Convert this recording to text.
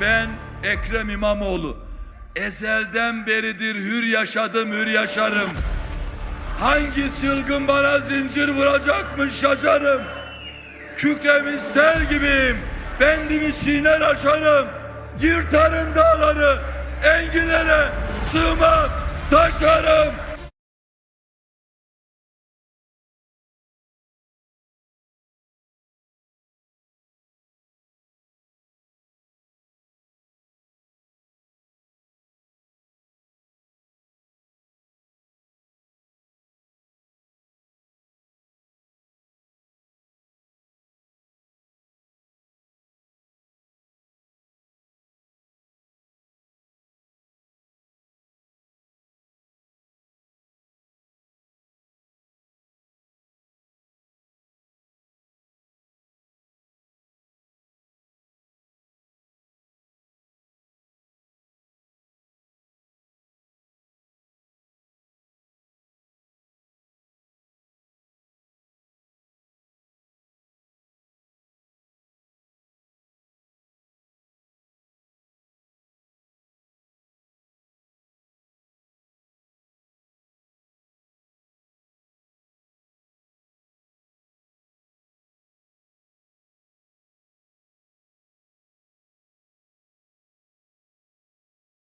Ben Ekrem İmamoğlu. Ezelden beridir hür yaşadım, hür yaşarım. Hangi çılgın bana zincir vuracakmış şaşarım. Kükremiş sel gibiyim. Bendimi siner aşarım. Yırtarım dağları. Enginlere sığmam taşarım.